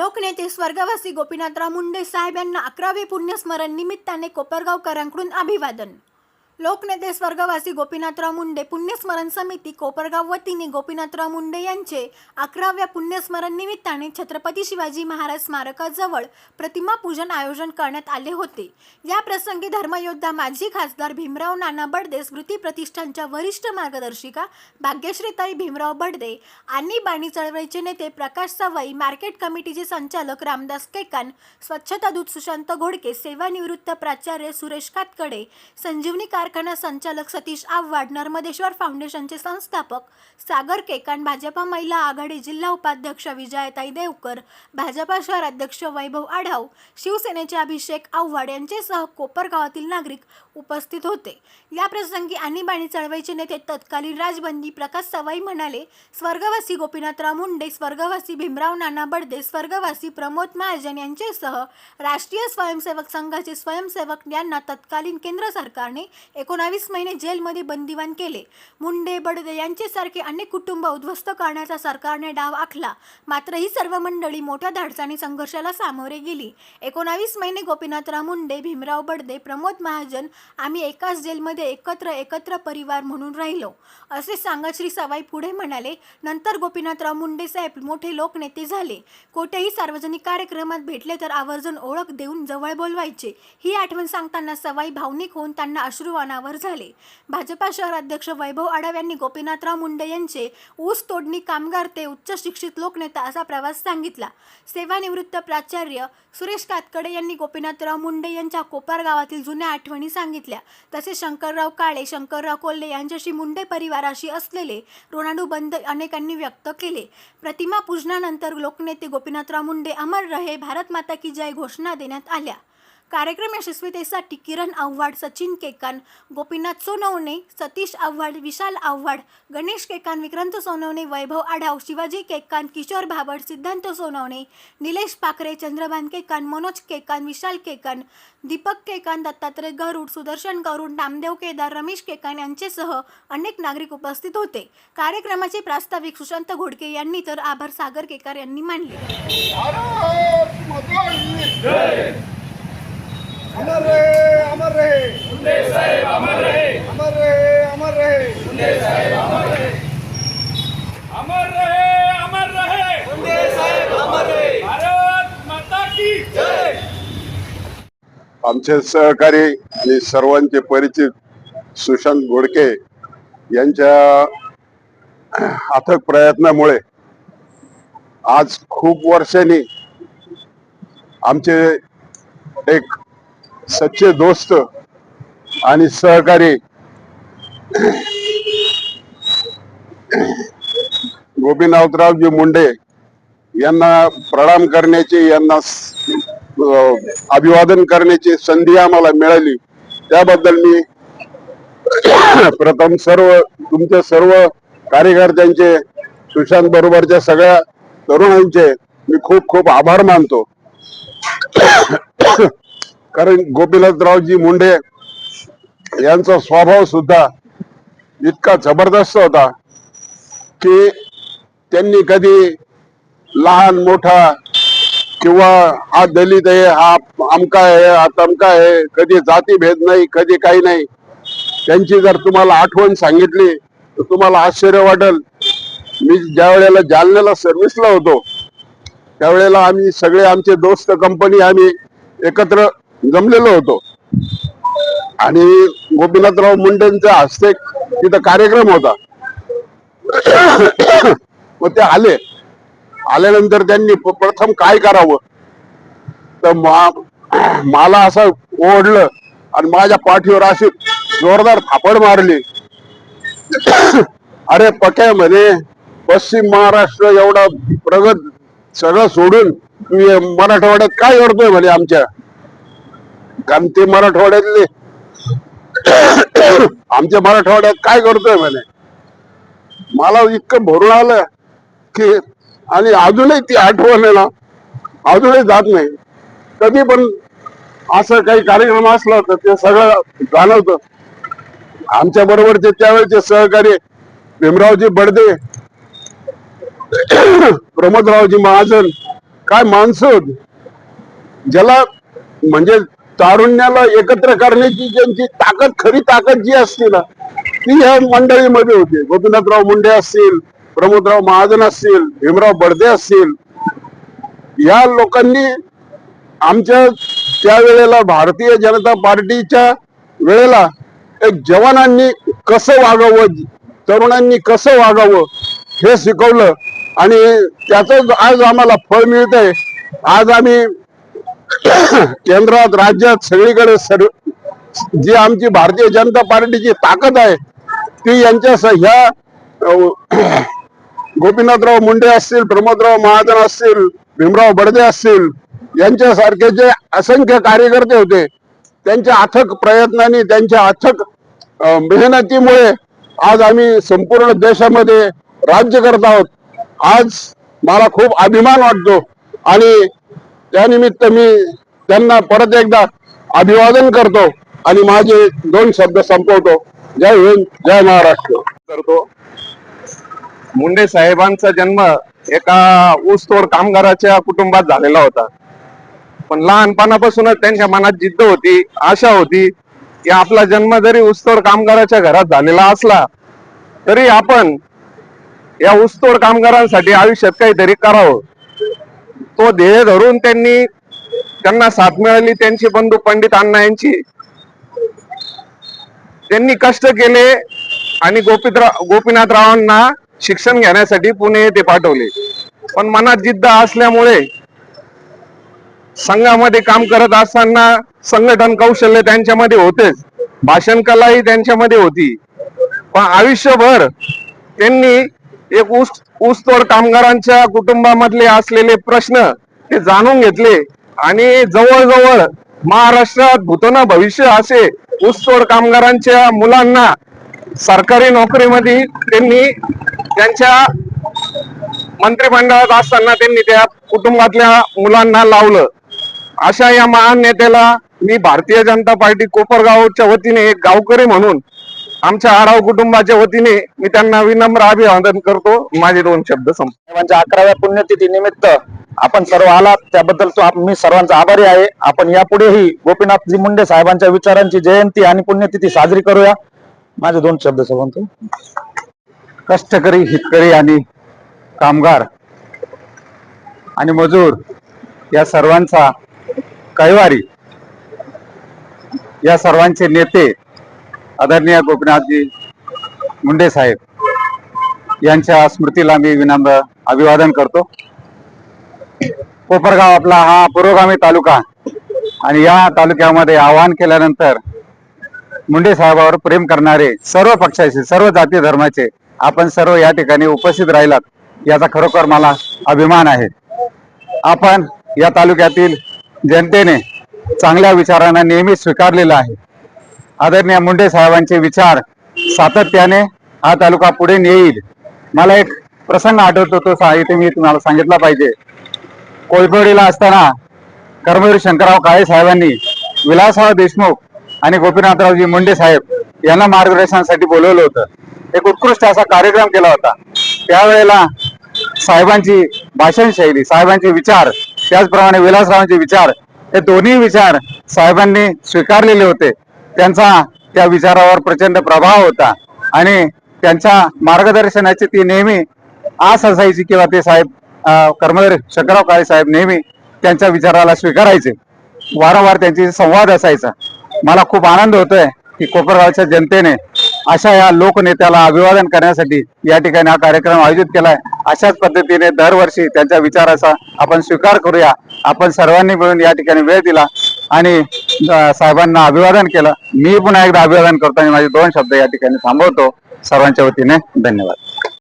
लोकनेते स्वर्गवासी गोपीनाथराव मुंडे साहेब यांना अकरावे पुण्यस्मरण निमित्ताने कोपरगावकरांकडून अभिवादन. लोकनेते स्वर्गवासी गोपीनाथराव मुंडे पुण्यस्मरण समिती कोपरगाव वतीने गोपीनाथराव मुंडे यांचे अकराव्या पुण्यस्मरण निमित्ताने छत्रपती शिवाजी महाराज स्मारकाजवळ प्रतिमा पूजन आयोजन करण्यात आले होते. या प्रसंगी धर्मयोद्धा माजी खासदार भीमराव नाना बडदे स्मृती प्रतिष्ठानच्या वरिष्ठ मार्गदर्शिका भाग्यश्रीताई भीमराव बडदे आणि बाणी चळवळीचे नेते प्रकाश सवाई मार्केट कमिटीचे संचालक रामदास केकान स्वच्छता दूत सुशांत घोडके सेवानिवृत्त प्राचार्य सुरेश कातकडे संजीवनी कारखाना संचालक सतीश आव्हाड नर्मदेश्वर फाउंडेशनचे संस्थापक सागर केकान भाजपा महिला आघाडी जिल्हा उपाध्यक्ष विजयाताई देवकर भाजपा शहर अध्यक्ष वैभव आढाव शिवसेनेचे अभिषेक आव्हाड यांच्यासह कोपरगावातील नागरिक उपस्थित होते. याप्रसंगी आणीबाणी चळवळीचे नेते तत्कालीन राजबंदी प्रकाश सवाई म्हणाले स्वर्गवासी गोपीनाथराव मुंडे स्वर्गवासी भीमराव नाना बडदे स्वर्गवासी प्रमोद महाजन यांच्यासह राष्ट्रीय स्वयंसेवक संघाचे स्वयंसेवक यांना तत्कालीन केंद्र सरकारने एकोणावीस महिने जेलमध्ये बंदिवान केले. मुंडे बडदे यांच्यासारखे अनेक कुटुंब उद्ध्वस्त करण्याचा सरकारने डाव आखला. मात्र ही सर्व मंडळी मोठ्या धाडसाने संघर्षाला सामोरे गेली. एकोणावीस महिने गोपीनाथराव मुंडे भीमराव बडदे प्रमोद महाजन आम्ही एकाच जेलमध्ये एकत्र एकत्र परिवार म्हणून राहिलो. असे सांगत श्री सवाई पुढे म्हणाले नंतर गोपीनाथराव मुंडे साहेब मोठे लोकनेते झाले. कोठेही सार्वजनिक कार्यक्रमात भेटले तर आवर्जून ओळख देऊन जवळ बोलवायचे. ही आठवण सांगताना सवाई भावनिक होऊन त्यांना अश्रू अनावर झाले. भाजपा शहराध्यक्ष वैभव आढाव यांनी गोपीनाथराव मुंडे यांचे ऊस तोडणी कामगार ते उच्च शिक्षित लोकनेता असा प्रवास सांगितला. सेवानिवृत्त प्राचार्य सुरेश कातकडे यांनी गोपीनाथराव मुंडे यांच्या कोपार गावातील जुन्या आठवणी सांगितल्या. तसेच शंकरराव काळे शंकरराव कोल्हे यांच्याशी मुंडे परिवाराशी असलेले ऋणानुबंध अनेकांनी व्यक्त केले. प्रतिमा पूजनानंतर लोकनेते गोपीनाथराव मुंडे अमर रहे भारत माता की जय घोषणा देण्यात आल्या. कार्यक्रम यशस्वीतेसाठी किरण आव्हाड सचिन केकान गोपीनाथ सोनवणे सतीश आव्हाड विशाल आव्हाड गणेश केकान विक्रांत सोनवणे वैभव आढाव शिवाजी केकान किशोर भाबड सिद्धांत सोनवणे निलेश पाखरे चंद्रभान केकान मनोज केकान विशाल केकान दीपक केकान दत्तात्रय गरुड सुदर्शन गरुड नामदेव केदार रमेश केकान यांचेसह अनेक नागरिक उपस्थित होते. कार्यक्रमाचे प्रास्ताविक सुशांत घोडके यांनी तर आभार सागर केकार यांनी मानले भारत माता की अमर रहे अमर रहे मुंडे साहेब अमर रहे अमर रहे अमर रहे मुंडे साहेब अमर रहे अमर रहे अमर रहे मुंडे साहेब अमर रहे भारत माता की जय आमचे सहकारी आणि सर्वांचे परिचित सुशांत घोडके यांच्या अथक प्रयत्नामुळे आज खूप वर्षांनी आमचे एक सच्चे दोस्त आणि सहकारी गोपीनाथरावजी मुंडे यांना प्रणाम करण्याची यांना अभिवादन करण्याची संधी आम्हाला मिळाली. त्याबद्दल मी प्रथम सर्व तुमच्या सर्व कार्यकर्त्यांचे सुशांत बरोबरच्या सगळ्या तरुणांचे मी खूप खूप आभार मानतो. कारण गोपीनाथरावजी मुंडे यांचा स्वभाव सुद्धा इतका जबरदस्त होता की त्यांनी कधी लहान मोठा किंवा हा दलित आहे हा अमका आहे हा तमका आहे कधी जाती भेद नाही कधी काही नाही. त्यांची जर तुम्हाला आठवण सांगितली तर तुम्हाला आश्चर्य वाटेल. मी ज्या वेळेला जालन्याला सर्व्हिसला होतो त्यावेळेला आम्ही सगळे आमचे दोस्त कंपनी आम्ही एकत्र जमलेलो होतो. आणि गोपीनाथराव मुंडेंच्या हस्ते तिथं कार्यक्रम होता. मग ते आले. आल्यानंतर त्यांनी प्रथम काय करावं? तर मा- मला असं ओढलं आणि माझ्या पाठीवर अशी जोरदार थापड मारली. अरे पक्या म्हणे पश्चिम महाराष्ट्र एवढा प्रगत सगळं सोडून मराठवाड्यात काय करतोय म्हणे आमच्या? कारण ते मराठवाड्यातले आमच्या मराठवाड्यात काय करतोय म्हणे? मला इतकं भरून आलं की आणि अजूनही ती आठवण आहे ना अजूनही जात नाही. कधी पण असं काही कार्यक्रम असला तर ते सगळं जाणवतं आमच्या बरोबरचे त्यावेळेचे सहकारी भीमरावजी बडदे प्रमोदरावजी महाजन काय माणसं ज्याला म्हणजे तारुण्याला एकत्र करण्याची ज्यांची ताकद खरी ताकद जी असते ना ती ह्या मंडळीमध्ये होती. गोपीनाथराव मुंडे असतील प्रमोदराव महाजन असतील भीमराव बडदे असतील या लोकांनी आमच्या त्यावेळेला भारतीय जनता पार्टीच्या वेळेला एक जवानांनी कसं वागावं तरुणांनी कसं वागावं हे शिकवलं. आणि त्याच आज आम्हाला फळ मिळतंय. आज आम्ही केंद्रात राज्यात सगळीकडे सर्व जी आमची भारतीय जनता पार्टीची ताकद आहे ती यांच्या ह्या गोपीनाथराव मुंडे असतील प्रमोदराव महाजन असतील भीमराव बडदे असतील यांच्यासारखे जे असंख्य कार्यकर्ते होते त्यांच्या अथक प्रयत्नांनी त्यांच्या अथक मेहनतीमुळे आज आम्ही संपूर्ण देशामध्ये राज्य करत आहोत. आज मला खूप अभिमान वाटतो आणि त्यानिमित्त मी त्यांना परत एकदा अभिवादन करतो आणि माझे दोन शब्द संपवतो. जय हिंद जय महाराष्ट्र. करतो. मुंडे साहेबांचा जन्म एका ऊसतोड कामगाराच्या कुटुंबात झालेला होता. पण लहानपणापासूनच त्यांच्या मनात जिद्द होती आशा होती की आपला जन्म जरी ऊसतोड कामगाराच्या घरात झालेला असला तरी आपण या ऊसतोड कामगारांसाठी आयुष्यात काहीतरी करावं. तो ध्येय धरून त्यांनी त्यांना साथ मिळाली त्यांची बंधू पंडित अण्णा यांची. त्यांनी कष्ट केले आणि गोपीतराव गोपीनाथरावांना शिक्षण घेण्यासाठी पुणे येथे पाठवले. पण मनात जिद्द असल्यामुळे संघामध्ये काम करत असताना संघटन कौशल्य त्यांच्यामध्ये होतेच. भाषण कलाही त्यांच्यामध्ये होती. पण आयुष्यभर त्यांनी एक ऊस ऊसतोड कामगारांच्या कुटुंबामधले असलेले प्रश्न ते जाणून घेतले आणि जवळजवळ महाराष्ट्रात भूतना भविष्य असे ऊसतोड कामगारांच्या मुलांना सरकारी नोकरीमध्ये त्यांनी त्यांच्या मंत्रिमंडळात असताना त्यांनी त्या कुटुंबातल्या मुलांना लावलं. अशा या महान नेत्याला मी भारतीय जनता पार्टी कोपरगावच्या वतीने एक गावकरी म्हणून आमच्या आढाव कुटुंबाच्या वतीने मी त्यांना विनम्र अभिवादन करतो. माझे दोन शब्द संपवांच्या अकराव्या पुण्यतिथी निमित्त आपण सर्व आलात. त्याबद्दल तो मी सर्वांचा आभारी आहे. आपण यापुढेही गोपीनाथजी मुंडे साहेबांच्या विचारांची जयंती आणि पुण्यतिथी साजरी करूया. माझे दोन शब्द सर्वांचे कष्टकरी हितकरी आणि कामगार आणि मजूर या सर्वांचा कैवारी. या सर्वांचे नेते आदरणीय गोपीनाथजी मुंडे साहेब यांच्या स्मृतीला मी विनम्र अभिवादन करतो. कोपरगाव आपला हा पुरोगामी तालुका आणि या तालुक्यामध्ये आवाहन केल्यानंतर मुंडे साहेबावर प्रेम करणारे सर्व पक्षाचे सर्व जाती धर्माचे आपण सर्व या ठिकाणी उपस्थित राहिलात याचा खरोखर मला अभिमान आहे. आपण या तालुक्यातील जनतेने चांगल्या विचारांना नेहमी स्वीकारलेला आहे. आदरणीय मुंडे साहेबांचे विचार सातत्याने हा तालुका पुढे नेईल. मला एक प्रसंग आठवतो तो साहित्य इथे मी तुम्हाला सांगितला पाहिजे. कोळपेवाडीला असताना कर्मवीर शंकरराव काळे साहेबांनी विलासराव देशमुख आणि गोपीनाथरावजी मुंडे साहेब यांना मार्गदर्शनासाठी बोलवलं होतं. एक उत्कृष्ट असा कार्यक्रम केला होता. त्यावेळेला साहेबांची भाषण शैली साहेबांचे विचार त्याचप्रमाणे विलासरावांचे विचार हे दोन्ही विचार साहेबांनी स्वीकारलेले होते. त्यांचा त्या विचारावर प्रचंड प्रभाव होता. आणि त्यांच्या मार्गदर्शनाची ती नेहमी आस असायची किंवा ते साहेब अं, शंकरराव काळे साहेब नेहमी त्यांच्या विचाराला स्वीकारायचे. वारंवार त्यांची संवाद असायचा. मला खूप आनंद होतोय की कोपरगावच्या जनतेने अशा या लोकनेत्याला अभिवादन करण्यासाठी या ठिकाणी हा कार्यक्रम आयोजित केलाय. अशाच पद्धतीने दरवर्षी त्यांच्या विचाराचा आपण स्वीकार करूया. आपण सर्वांनी मिळून या ठिकाणी वेळ दिला आणि साहेबांना अभिवादन केलं. मी पुन्हा एकदा अभिवादन करतो आणि माझे दोन शब्द या ठिकाणी थांबवतो. सर्वांच्या वतीने धन्यवाद.